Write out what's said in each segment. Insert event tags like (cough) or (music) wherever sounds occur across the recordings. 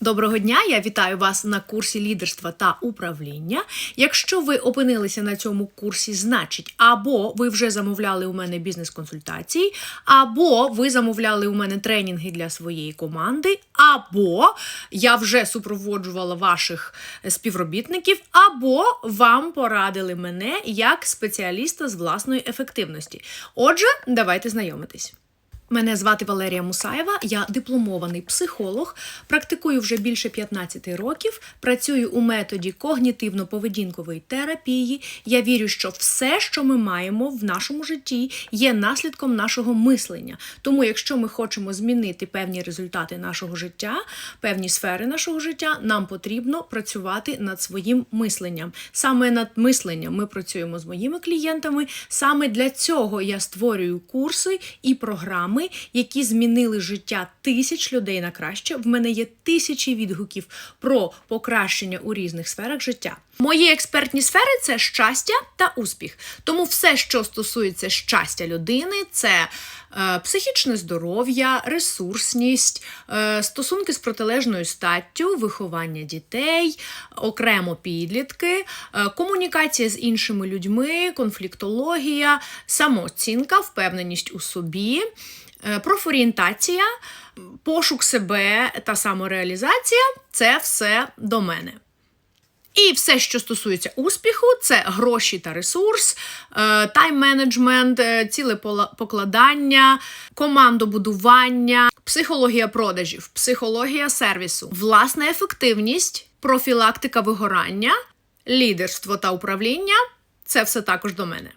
Доброго дня, я вітаю вас на курсі лідерства та управління. Якщо ви опинилися на цьому курсі, значить, або ви вже замовляли у мене бізнес-консультації, або ви замовляли у мене тренінги для своєї команди, або я вже супроводжувала ваших співробітників, або вам порадили мене як спеціаліста з власної ефективності. Отже, давайте знайомитись. Мене звати Валерія Мусаєва, я дипломований психолог, практикую вже більше 15 років, працюю у методі когнітивно-поведінкової терапії. Я вірю, що все, що ми маємо в нашому житті, є наслідком нашого мислення. Тому, якщо ми хочемо змінити певні результати нашого життя, певні сфери нашого життя, нам потрібно працювати над своїм мисленням. Саме над мисленням ми працюємо з моїми клієнтами. Саме для цього я створюю курси і програми які змінили життя тисяч людей на краще. В мене є тисячі відгуків про покращення у різних сферах життя. Мої експертні сфери це щастя та успіх. Тому все, що стосується щастя людини, це е, психічне здоров'я, ресурсність, е, стосунки з протилежною статтю, виховання дітей, окремо підлітки, е, комунікація з іншими людьми, конфліктологія, самооцінка, впевненість у собі. Е, профорієнтація, пошук себе та самореалізація це все до мене. І все, що стосується успіху, це гроші та ресурс, тайм-менеджмент, цілепокладання, командобудування, психологія продажів, психологія сервісу, власна ефективність, профілактика вигорання, лідерство та управління це все також до мене.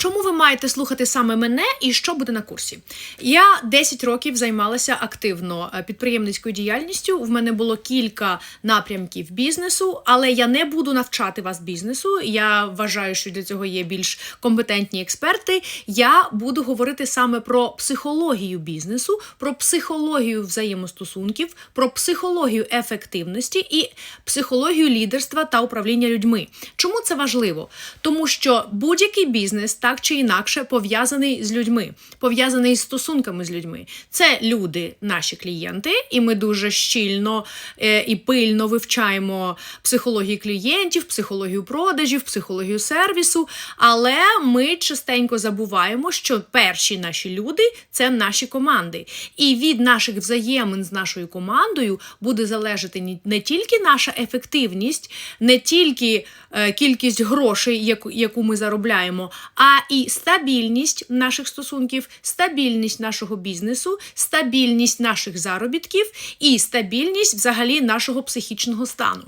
Чому ви маєте слухати саме мене і що буде на курсі? Я 10 років займалася активно е, підприємницькою діяльністю. В мене було кілька напрямків бізнесу, але я не буду навчати вас бізнесу. Я вважаю, що для цього є більш компетентні експерти. Я буду говорити саме про психологію бізнесу, про психологію взаємостосунків, про психологію ефективності і психологію лідерства та управління людьми. Чому це важливо? Тому що будь-який бізнес так чи інакше пов'язаний з людьми, пов'язаний з стосунками з людьми. Це люди, наші клієнти, і ми дуже щільно е, і пильно вивчаємо психологію клієнтів, психологію продажів, психологію сервісу. Але ми частенько забуваємо, що перші наші люди це наші команди. І від наших взаємин з нашою командою буде залежати не тільки наша ефективність, не тільки е, кількість грошей, яку, ми заробляємо, а і стабільність наших стосунків, стабільність нашого бізнесу, стабільність наших заробітків і стабільність взагалі нашого психічного стану.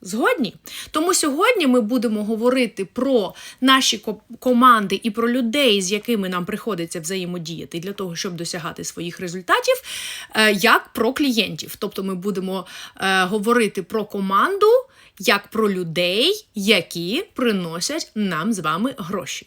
Згодні? Тому сьогодні ми будемо говорити про наші команди і про людей, з якими нам приходиться взаємодіяти для того, щоб досягати своїх результатів, е, як про клієнтів. Тобто ми будемо е, говорити про команду як про людей, які приносять нам з вами гроші.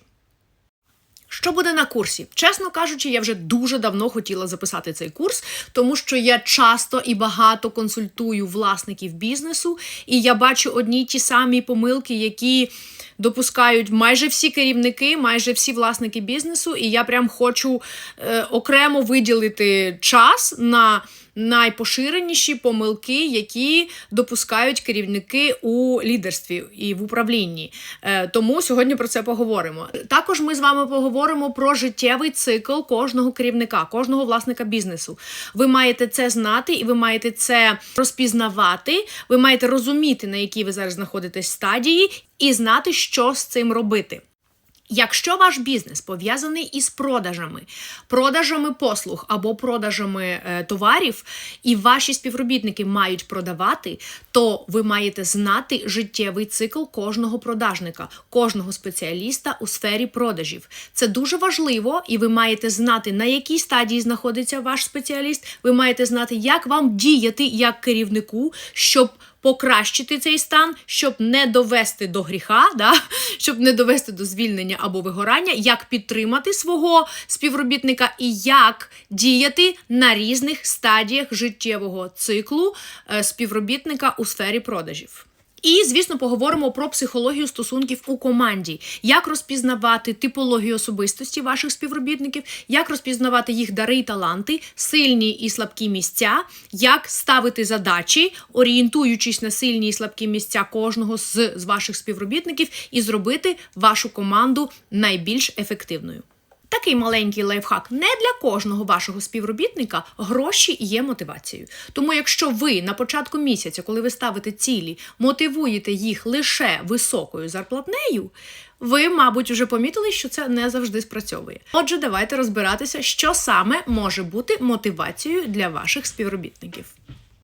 Що буде на курсі? Чесно кажучи, я вже дуже давно хотіла записати цей курс, тому що я часто і багато консультую власників бізнесу, і я бачу одні ті самі помилки, які допускають майже всі керівники, майже всі власники бізнесу. І я прям хочу е, окремо виділити час на найпоширеніші помилки, які допускають керівники у лідерстві і в управлінні. Е, тому сьогодні про це поговоримо. Також ми з вами поговоримо про життєвий цикл кожного керівника, кожного власника бізнесу. Ви маєте це знати і ви маєте це розпізнавати. Ви маєте розуміти, на якій ви зараз знаходитесь стадії, і знати, що з цим робити. Якщо ваш бізнес пов'язаний із продажами, продажами послуг або продажами е, товарів, і ваші співробітники мають продавати, то ви маєте знати життєвий цикл кожного продажника, кожного спеціаліста у сфері продажів. Це дуже важливо, і ви маєте знати, на якій стадії знаходиться ваш спеціаліст. Ви маєте знати, як вам діяти як керівнику, щоб покращити цей стан, щоб не довести до гріха, да? (laughs) щоб не довести до звільнення або вигорання, як підтримати свого співробітника і як діяти на різних стадіях життєвого циклу е, співробітника у сфері продажів. І, звісно, поговоримо про психологію стосунків у команді, як розпізнавати типологію особистості ваших співробітників, як розпізнавати їх дари і таланти, сильні і слабкі місця, як ставити задачі, орієнтуючись на сильні і слабкі місця кожного з, з ваших співробітників, і зробити вашу команду найбільш ефективною. Такий маленький лайфхак не для кожного вашого співробітника гроші є мотивацією. Тому, якщо ви на початку місяця, коли ви ставите цілі, мотивуєте їх лише високою зарплатнею, ви, мабуть, вже помітили, що це не завжди спрацьовує. Отже, давайте розбиратися, що саме може бути мотивацією для ваших співробітників.